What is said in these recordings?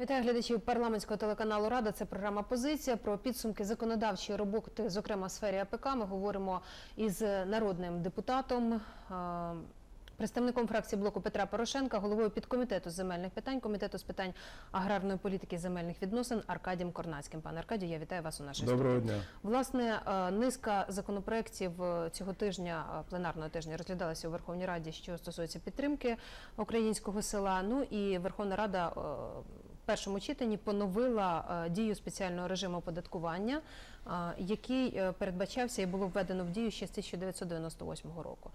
Вітаю глядачів парламентського телеканалу Рада. Це програма Позиція про підсумки законодавчої роботи, зокрема в сфері АПК. Ми говоримо із народним депутатом, е, представником фракції блоку Петра Порошенка, головою підкомітету з земельних питань, комітету з питань аграрної політики і земельних відносин Аркадієм Корнацьким. Пане Аркадію, я вітаю вас у нашій студії. Дня. Власне, е, низка законопроєктів е, цього тижня, пленарного тижня, розглядалася у Верховній Раді, що стосується підтримки українського села. Ну і Верховна Рада першому читанні поновила е, дію спеціального режиму оподаткування, е, який е, передбачався і було введено в дію ще з 1998 року.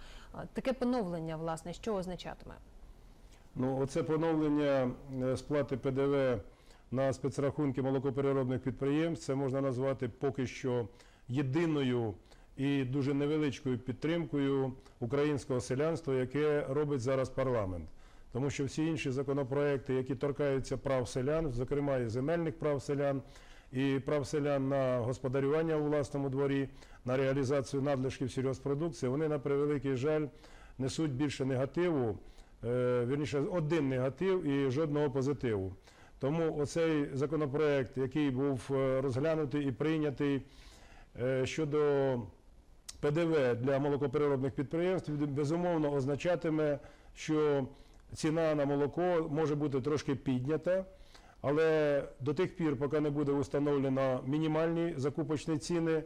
Таке поновлення, власне, що означатиме? Ну, оце поновлення сплати ПДВ на спецрахунки молокопереробних підприємств. Це можна назвати поки що єдиною і дуже невеличкою підтримкою українського селянства, яке робить зараз парламент. Тому що всі інші законопроекти, які торкаються прав селян, зокрема і земельних прав селян, і прав селян на господарювання у власному дворі, на реалізацію надлишків сільгоспродукції, вони на превеликий жаль несуть більше негативу, е, вірніше один негатив і жодного позитиву. Тому оцей законопроект, який був е, розглянутий і прийнятий е, щодо ПДВ для молокопереробних підприємств, безумовно означатиме, що ціна на молоко може бути трошки піднята. Але до тих пір, поки не буде встановлено мінімальні закупочні ціни,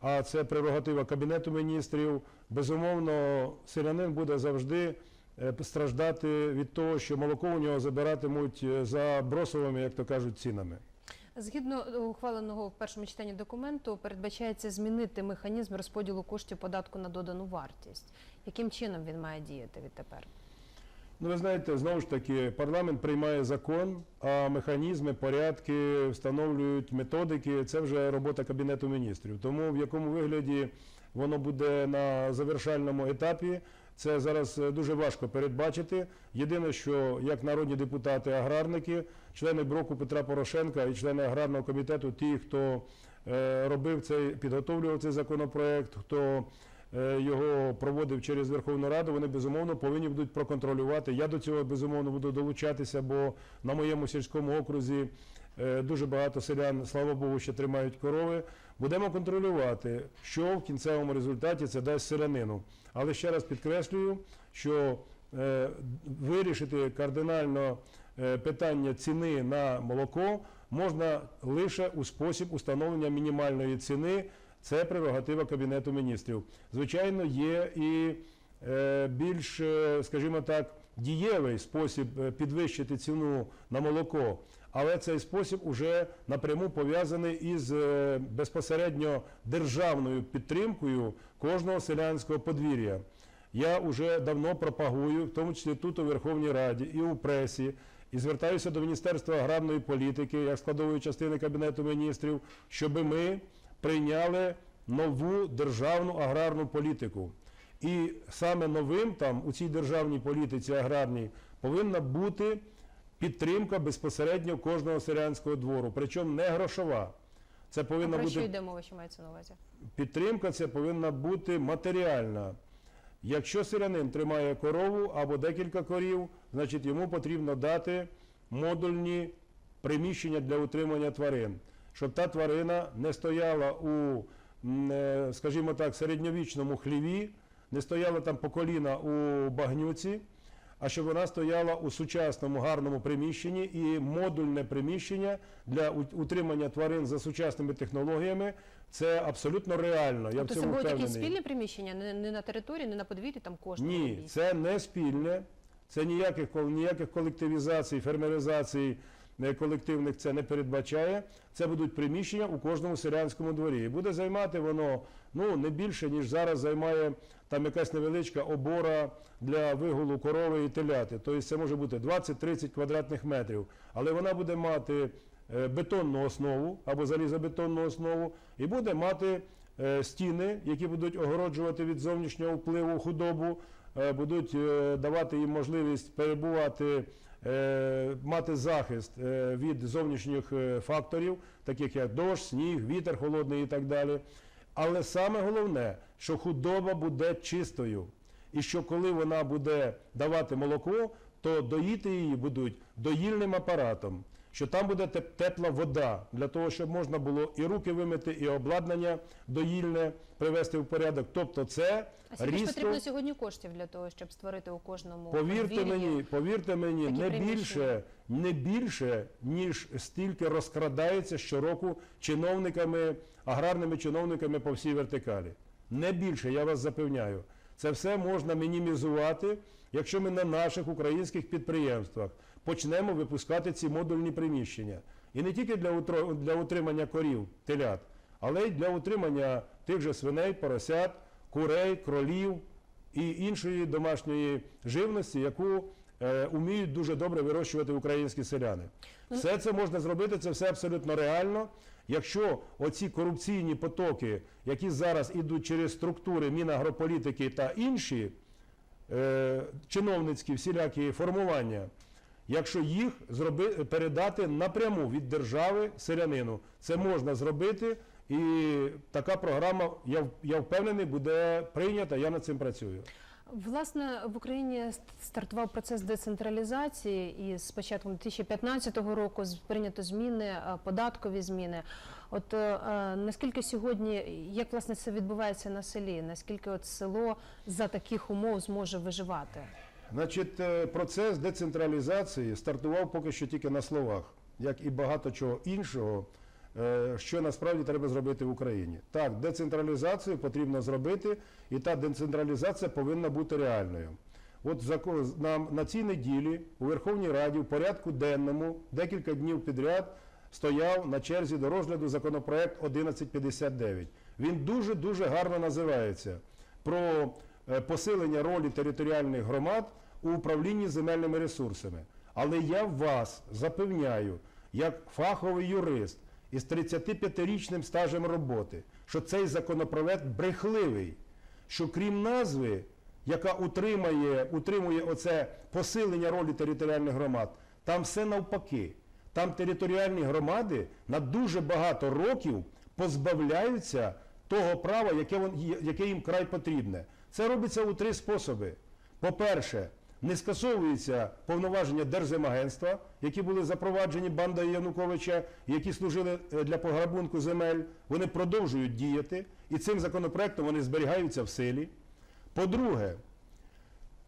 а це прерогатива Кабінету міністрів, безумовно, селянин буде завжди е, страждати від того, що молоко у нього забиратимуть е, за бросовими, як то кажуть, цінами. Згідно ухваленого в першому читанні документу, передбачається змінити механізм розподілу коштів податку на додану вартість. Яким чином він має діяти відтепер? Ну, ви знаєте, знову ж таки, парламент приймає закон, а механізми, порядки встановлюють методики. Це вже робота Кабінету міністрів. Тому в якому вигляді воно буде на завершальному етапі, це зараз е, дуже важко передбачити. Єдине, що як народні депутати, аграрники, члени блоку Петра Порошенка і члени аграрного комітету, ті, хто е, робив цей, підготовлював цей законопроект, хто його проводив через Верховну Раду, вони безумовно повинні будуть проконтролювати. Я до цього безумовно буду долучатися, бо на моєму сільському окрузі е, дуже багато селян, слава Богу, ще тримають корови. Будемо контролювати, що в кінцевому результаті це дасть селянину. Але ще раз підкреслюю, що е, вирішити кардинально е, питання ціни на молоко можна лише у спосіб установлення мінімальної ціни. Це прерогатива Кабінету міністрів. Звичайно, є і е, більш, е, скажімо так, дієвий спосіб е, підвищити ціну на молоко, але цей спосіб уже напряму пов'язаний із безпосередньо державною підтримкою кожного селянського подвір'я. Я вже давно пропагую, в тому числі тут у Верховній Раді і у пресі, і звертаюся до Міністерства аграрної політики як складової частини Кабінету міністрів, щоб ми прийняли нову державну аграрну політику. І саме новим там у цій державній політиці аграрній повинна бути підтримка безпосередньо кожного селянського двору, причому не грошова. Це А повинна про що бути йде мова, що мається на увазі? підтримка, це повинна бути матеріальна. Якщо селянин тримає корову або декілька корів, значить йому потрібно дати модульні приміщення для утримання тварин, щоб та тварина не стояла у, е, скажімо так, середньовічному хліві, не стояла там по коліна у багнюці, а щоб вона стояла у сучасному гарному приміщенні і модульне приміщення для утримання тварин за сучасними технологіями. Це абсолютно реально. Я в тобто це цьому будуть якісь спільні приміщення, не, на території, не на подвір'ї, там кожного Ні, це не спільне, це ніяких, ніяких колективізацій, фермеризацій колективних це не передбачає. Це будуть приміщення у кожному селянському дворі. І буде займати воно ну, не більше, ніж зараз займає там якась невеличка обора для вигулу корови і теляти. Тобто це може бути 20-30 квадратних метрів. Але вона буде мати е, бетонну основу або залізобетонну основу і буде мати е, стіни, які будуть огороджувати від зовнішнього впливу худобу, е, будуть давати їм можливість перебувати, мати захист е, від зовнішніх е, факторів, таких як дощ, сніг, вітер холодний і так далі. Але саме головне, що худоба буде чистою. І що коли вона буде давати молоко, то доїти її будуть доїльним апаратом. Що там буде тепла вода для того, щоб можна було і руки вимити, і обладнання доїльне привести в порядок. Тобто це А скільки різко. потрібно сьогодні коштів для того, щоб створити у кожному Повірте мені, повірте мені, не приміщення? більше, не більше, ніж стільки розкрадається щороку чиновниками, аграрними чиновниками по всій вертикалі. Не більше, я вас запевняю. Це все можна мінімізувати, якщо ми на наших українських підприємствах почнемо випускати ці модульні приміщення. І не тільки для, для утримання корів, телят, але й для утримання тих же свиней, поросят, курей, кролів і іншої домашньої живності, яку е, уміють дуже добре вирощувати українські селяни. Все це можна зробити, це все абсолютно реально. Якщо оці корупційні потоки, які зараз ідуть через структури Мінагрополітики та інші е, чиновницькі всілякі формування, якщо їх зроби, передати напряму від держави селянину, це можна зробити, і така програма, я, я впевнений, буде прийнята. Я над цим працюю. Власне, в Україні стартував процес децентралізації, і з початком 2015 року прийнято зміни, е, податкові зміни. От е, е, наскільки сьогодні, як власне це відбувається на селі? Наскільки от село за таких умов зможе виживати? Значить, е, процес децентралізації стартував поки що тільки на словах, як і багато чого іншого, е, що насправді треба зробити в Україні. Так, децентралізацію потрібно зробити, і та децентралізація повинна бути реальною. От на, цій неділі у Верховній Раді в порядку денному декілька днів підряд стояв на черзі до розгляду законопроект 1159. Він дуже-дуже гарно називається про посилення ролі територіальних громад у управлінні земельними ресурсами. Але я вас запевняю, як фаховий юрист із 35-річним стажем роботи, що цей законопроект брехливий, що крім назви, яка утримає, утримує оце посилення ролі територіальних громад, там все навпаки. Там територіальні громади на дуже багато років позбавляються того права, яке, яке їм край потрібне. Це робиться у три способи. По-перше, не скасовуються повноваження Держземагентства, які були запроваджені бандою Януковича, які служили е, для пограбунку земель. Вони продовжують діяти, і цим законопроектом вони зберігаються в силі. По-друге,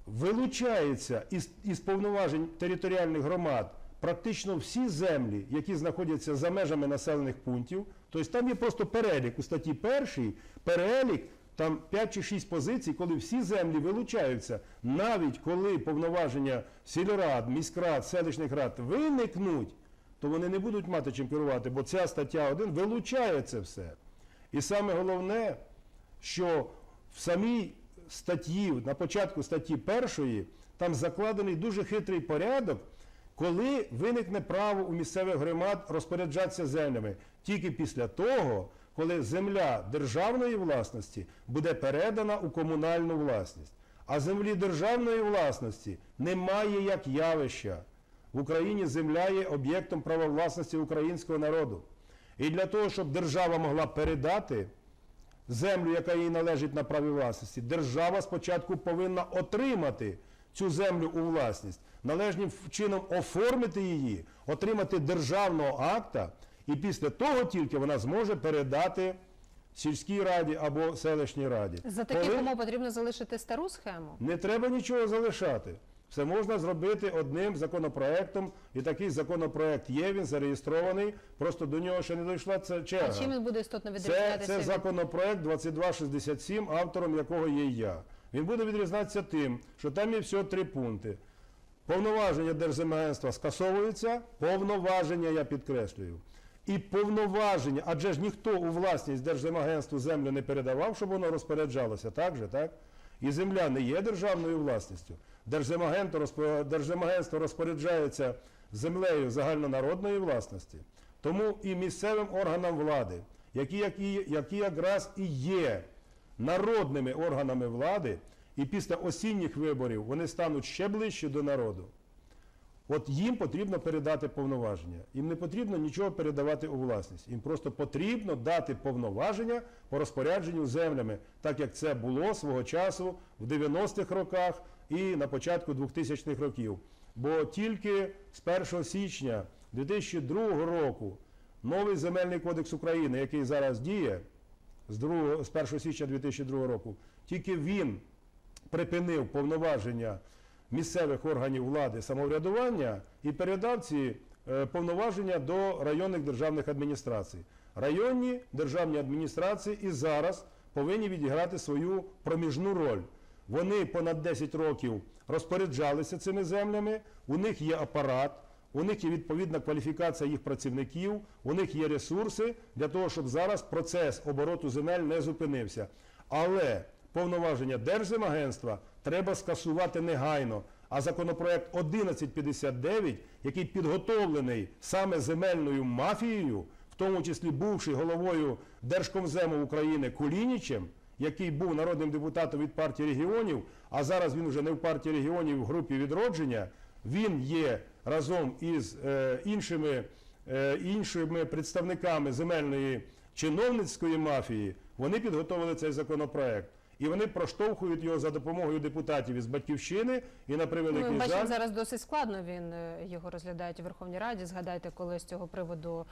вилучається із, із повноважень територіальних громад практично всі землі, які знаходяться за межами населених пунктів. Тобто там є просто перелік у статті 1, перелік, там 5 чи 6 позицій, коли всі землі вилучаються, навіть коли повноваження сільрад, міськрад, селищних рад виникнуть, то вони не будуть мати чим керувати, бо ця стаття 1 вилучає це все. І саме головне, що в самій статті, на початку статті першої, там закладений дуже хитрий порядок, коли виникне право у місцевих громад розпоряджатися землями тільки після того, коли земля державної власності буде передана у комунальну власність. А землі державної власності немає як явища. В Україні земля є об'єктом права власності українського народу. І для того, щоб держава могла передати землю, яка їй належить на праві власності, держава спочатку повинна отримати цю землю у власність, належним чином оформити її, отримати державного акта, і після того тільки вона зможе передати сільській раді або селищній раді. За таких Коли- умов потрібно залишити стару схему. не треба нічого залишати. Все можна зробити одним законопроектом, і такий законопроект є, він зареєстрований, просто до нього ще не дійшла ця черга. А чим він буде істотно Це, відрізнятися? це від- законопроект 2267, автором якого є я. Він буде відрізнятися тим, що там є всього три пункти. Повноваження Держземагентства скасовуються, повноваження, я підкреслюю. І повноваження, адже ж ніхто у власність Держземагентству землю не передавав, щоб воно розпоряджалося, так же, так? І земля не є державною власністю. Держземагентство, розпо- Держземагентство розпоряджається землею загальнонародної власності. Тому і місцевим органам влади, які, які, які якраз і є народними органами влади, і після осінніх виборів вони стануть ще ближче до народу. От їм потрібно передати повноваження. Їм не потрібно нічого передавати у власність. Їм просто потрібно дати повноваження по розпорядженню землями, так як це було свого часу в 90-х роках і на початку 2000-х років. Бо тільки з 1 січня 2002 року новий земельний кодекс України, який зараз діє з, 2, з 1 січня 2002 року, тільки він припинив повноваження місцевих органів влади самоврядування і передав ці е, повноваження до районних державних адміністрацій. Районні державні адміністрації і зараз повинні відіграти свою проміжну роль. Вони понад 10 років розпоряджалися цими землями, у них є апарат, у них є відповідна кваліфікація їх працівників, у них є ресурси для того, щоб зараз процес обороту земель не зупинився. Але повноваження Держземагентства треба скасувати негайно. А законопроект 1159, який підготовлений саме земельною мафією, в тому числі бувши головою Держкомзему України Кулінічем, який був народним депутатом від партії регіонів, а зараз він вже не в партії регіонів в групі відродження. Він є разом із е, іншими, е, іншими представниками земельної чиновницької мафії. Вони підготовили цей законопроект. І вони проштовхують його за допомогою депутатів із батьківщини і на Ми превеликий бачимо, жаль. зараз досить складно він е, його розглядають у Верховній Раді. Згадайте, коли з цього приводу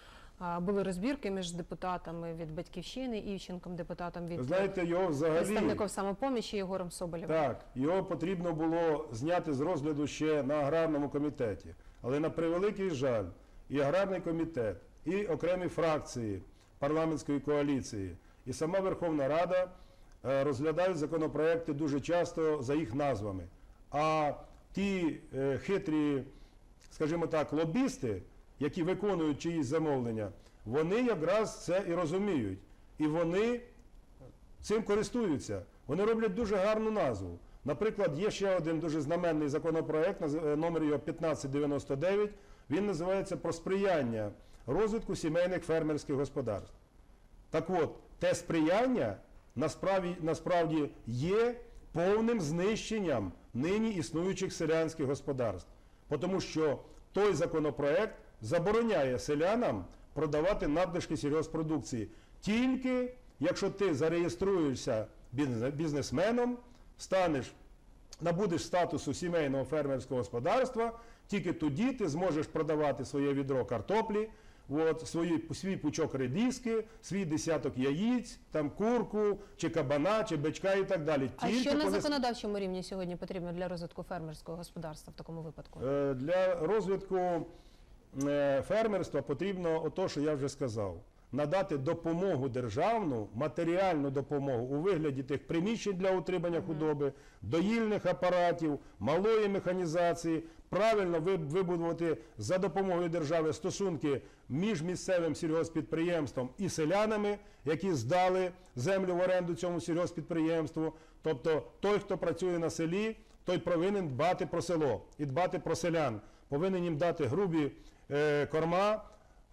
були розбірки між депутатами від батьківщини, Івченком, депутатом від знаєте, його взагалі представником самопомічі Єгором Соболєвим. так, його потрібно було зняти з розгляду ще на аграрному комітеті. Але на превеликий жаль, і аграрний комітет, і окремі фракції парламентської коаліції, і сама Верховна Рада е, розглядають законопроекти дуже часто за їх назвами. А ті е, хитрі, скажімо так, лобісти, які виконують чиїсь замовлення, вони якраз це і розуміють. І вони цим користуються. Вони роблять дуже гарну назву. Наприклад, є ще один дуже знаменний законопроект, е, номер його 1599. Він називається про сприяння розвитку сімейних фермерських господарств. Так от, те сприяння насправді, насправді є повним знищенням нині існуючих селянських господарств. Тому що той законопроект забороняє селянам продавати надлишки сільгоспродукції. Тільки якщо ти зареєструєшся бізнесменом, станеш, набудеш статусу сімейного фермерського господарства, тільки тоді ти зможеш продавати своє відро картоплі, от, свої, свій пучок редиски, свій десяток яїць, там курку, чи кабана, чи бичка і так далі. А Тільки що на по законодавчому рівні сьогодні потрібно для розвитку фермерського господарства в такому випадку? Е, Для розвитку е, фермерства потрібно ото, що я вже сказав. Надати допомогу державну, матеріальну допомогу у вигляді тих приміщень для утримання худоби, доїльних апаратів, малої механізації, правильно ви- вибудувати за допомогою держави стосунки між місцевим сільгоспідприємством і селянами, які здали землю в оренду цьому сільгоспідприємству. Тобто той, хто працює на селі, той повинен дбати про село і дбати про селян. Повинен їм дати грубі е, корма,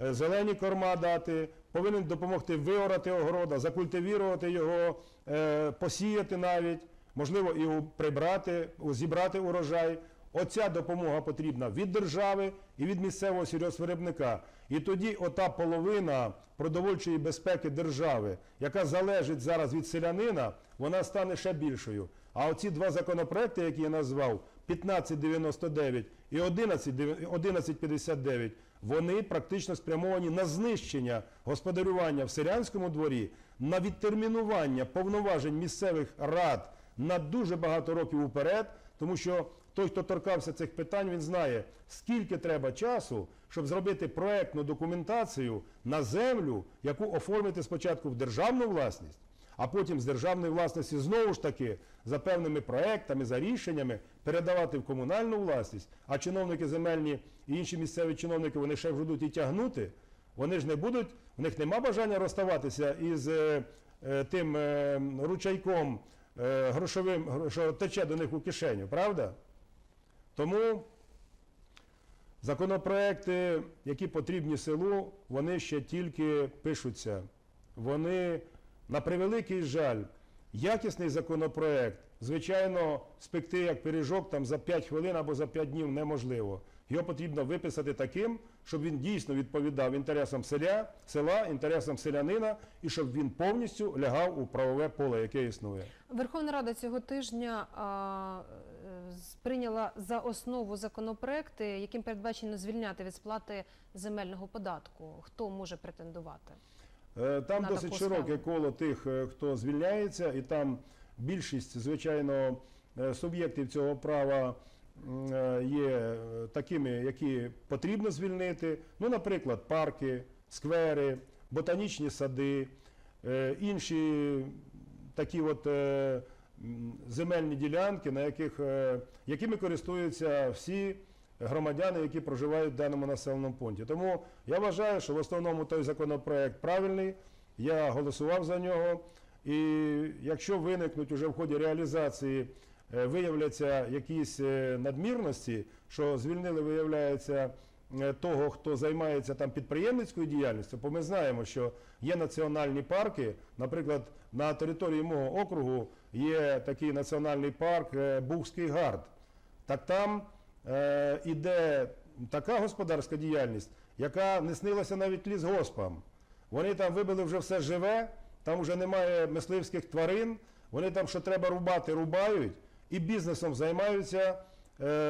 е, зелені корма дати, повинен допомогти виорати огорода, закультивірувати його, е, посіяти навіть, можливо, і прибрати, зібрати урожай. Оця допомога потрібна від держави і від місцевого сільгоспвиробника. І тоді ота половина продовольчої безпеки держави, яка залежить зараз від селянина, вона стане ще більшою. А оці два законопроекти, які я назвав, 1599 і 11 1159, вони практично спрямовані на знищення господарювання в селянському дворі, на відтермінування повноважень місцевих рад на дуже багато років уперед, тому що той, хто торкався цих питань, він знає, скільки треба часу, щоб зробити проектну документацію на землю, яку оформити спочатку в державну власність, а потім з державної власності знову ж таки за певними проектами, за рішеннями передавати в комунальну власність. А чиновники земельні і інші місцеві чиновники вони ще будуть і тягнути. Вони ж не будуть, в них нема бажання розставатися із е, е, тим е, ручайком е, грошовим, що тече до них у кишеню, правда? Тому законопроекти, які потрібні селу, вони ще тільки пишуться. Вони, на превеликий жаль, якісний законопроект, звичайно, спекти як пиріжок там за 5 хвилин або за 5 днів неможливо. Його потрібно виписати таким, щоб він дійсно відповідав інтересам селя, села, інтересам селянина, і щоб він повністю лягав у правове поле, яке існує. Верховна Рада цього тижня а, прийняла за основу законопроекти, яким передбачено звільняти від сплати земельного податку. Хто може претендувати? Е, Там на досить широке коло тих, е, хто звільняється, і там більшість, звичайно, е, суб'єктів цього права є такими, які потрібно звільнити. Ну, наприклад, парки, сквери, ботанічні сади, інші такі от земельні ділянки, на яких, е, якими користуються всі громадяни, які проживають в даному населеному пункті. Тому я вважаю, що в основному той законопроект правильний. Я голосував за нього. І якщо виникнуть уже в ході реалізації, е, виявляться якісь е, надмірності, що звільнили, виявляється, того, хто займається там підприємницькою діяльністю, бо ми знаємо, що є національні парки. Наприклад, на території мого округу є такий національний парк е, Бухський гард. Так там е, іде така господарська діяльність, яка не снилася навіть лісгоспам. Вони там вибили вже все живе, там вже немає мисливських тварин, вони там, що треба рубати, рубають, і бізнесом займаються, е,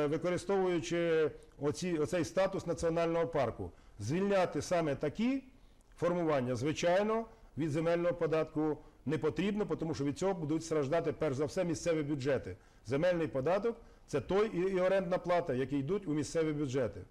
використовуючи оці, оцей статус національного парку. Звільняти саме такі формування, звичайно, від земельного податку не потрібно, тому що від цього будуть страждати перш за все місцеві бюджети. Земельний податок це той і, орендна плата, які йдуть у місцеві бюджети.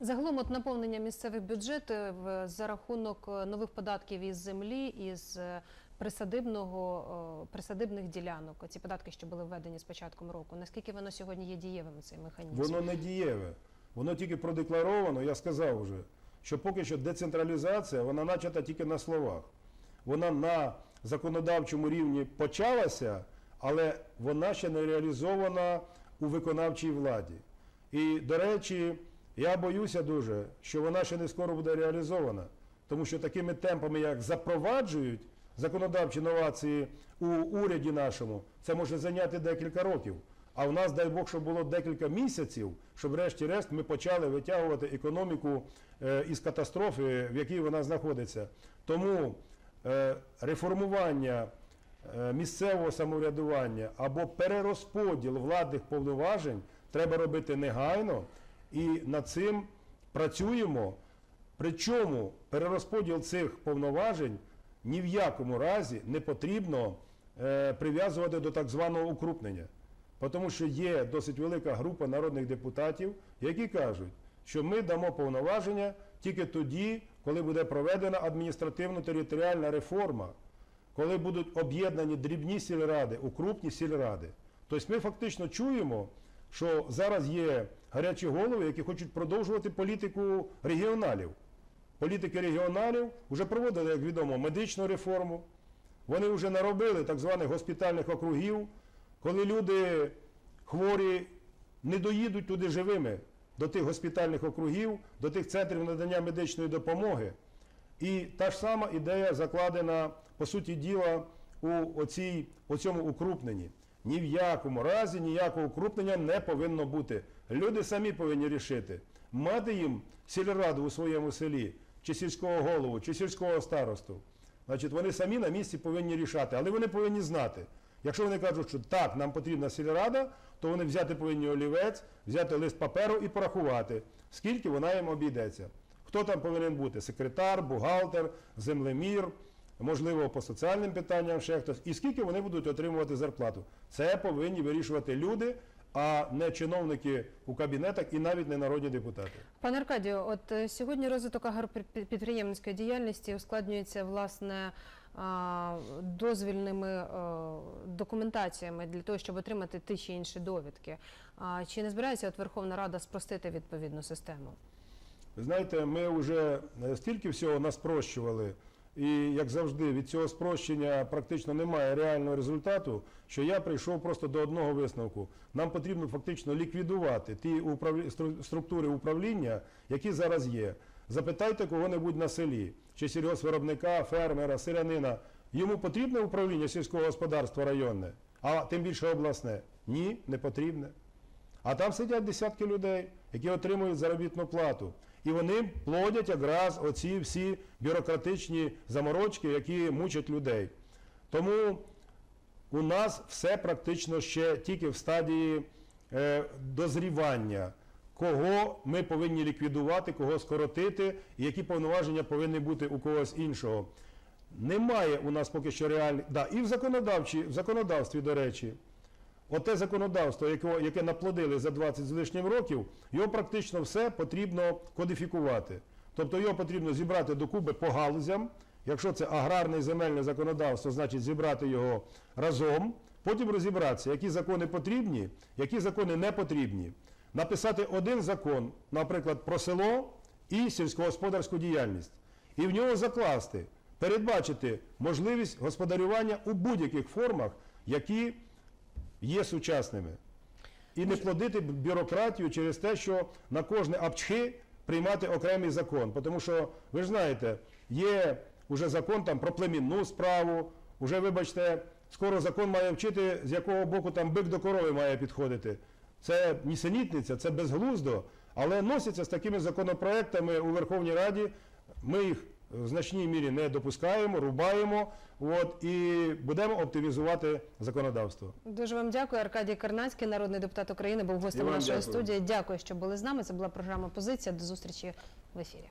Загалом от наповнення місцевих бюджетів е, за рахунок е, нових податків із землі, із е, присадибного присадибних ділянок. Ці податки, що були введені з початком року. Наскільки воно сьогодні є дієвим цей механізм? Воно не дієве. Воно тільки продекларовано, я сказав вже, що поки що децентралізація, вона начата тільки на словах. Вона на законодавчому рівні почалася, але вона ще не реалізована у виконавчій владі. І, до речі, я боюся дуже, що вона ще не скоро буде реалізована, тому що такими темпами, як запроваджують законодавчі новації у уряді нашому, це може зайняти декілька років. А в нас, дай Бог, щоб було декілька місяців, щоб врешті-решт ми почали витягувати економіку е, із катастрофи, в якій вона знаходиться. Тому е, реформування е, місцевого самоврядування або перерозподіл владних повноважень треба робити негайно, і над цим працюємо. Причому перерозподіл цих повноважень ні в якому разі не потрібно е, прив'язувати до так званого укрупнення. Тому що є досить велика група народних депутатів, які кажуть, що ми дамо повноваження тільки тоді, коли буде проведена адміністративно-територіальна реформа, коли будуть об'єднані дрібні сільради у крупні сільради. Тобто ми фактично чуємо, що зараз є гарячі голови, які хочуть продовжувати політику регіоналів. Політики регіоналів вже проводили, як відомо, медичну реформу. Вони вже наробили так званих госпітальних округів, коли люди хворі не доїдуть туди живими, до тих госпітальних округів, до тих центрів надання медичної допомоги. І та ж сама ідея закладена, по суті діла, у оцій, оцьому укрупненні. Ні в якому разі ніякого укрупнення не повинно бути. Люди самі повинні рішити, мати їм сільраду у своєму селі, чи сільського голову, чи сільського старосту. Значить, вони самі на місці повинні рішати, але вони повинні знати. Якщо вони кажуть, що так, нам потрібна сільрада, то вони взяти повинні олівець, взяти лист паперу і порахувати, скільки вона їм обійдеться. Хто там повинен бути? Секретар, бухгалтер, землемір, можливо, по соціальним питанням ще хтось. І скільки вони будуть отримувати зарплату. Це повинні вирішувати люди, а не чиновники у кабінетах і навіть не народні депутати. Пане Аркадію, от е, сьогодні розвиток агропідприємницької діяльності ускладнюється власне дозвільними е, документаціями для того, щоб отримати ті чи інші довідки. Чи не збирається от Верховна Рада спростити відповідну систему? Ви знаєте, ми вже е, стільки всього наспрощували, і як завжди, від цього спрощення практично немає реального результату, що я прийшов просто до одного висновку. Нам потрібно фактично ліквідувати ті управлі... структури управління, які зараз є. Запитайте кого-небудь на селі, чи сільгоспвиробника, фермера, селянина. Йому потрібне управління сільського господарства районне, а тим більше обласне? Ні, не потрібне. А там сидять десятки людей, які отримують заробітну плату. І вони плодять якраз оці всі бюрократичні заморочки, які мучать людей. Тому у нас все практично ще тільки в стадії е, дозрівання, кого ми повинні ліквідувати, кого скоротити, і які повноваження повинні бути у когось іншого. Немає у нас поки що реальних. Да, і в законодавчі, в законодавстві, до речі, оте законодавство, яке, наплодили за 20 з лишнім років, його практично все потрібно кодифікувати. Тобто його потрібно зібрати докупи по галузям. Якщо це аграрне і земельне законодавство, значить зібрати його разом, потім розібратися, які закони потрібні, які закони не потрібні. Написати один закон, наприклад, про село і сільськогосподарську діяльність, і в нього закласти, передбачити можливість господарювання у будь-яких формах, які є сучасними. І не плодити бюрократію через те, що на кожне апчхи приймати окремий закон. Тому що, ви ж знаєте, є вже закон там про племінну справу, вже, вибачте, скоро закон має вчити, з якого боку там бик до корови має підходити. Це нісенітниця, це безглуздо, але носяться з такими законопроектами у Верховній Раді. Ми їх в значній мірі не допускаємо, рубаємо от, і будемо оптимізувати законодавство. Дуже вам дякую. Аркадій Карнацький, народний депутат України, був гостем нашої дякую. студії. Дякую, що були з нами. Це була програма Позиція. До зустрічі в ефірі.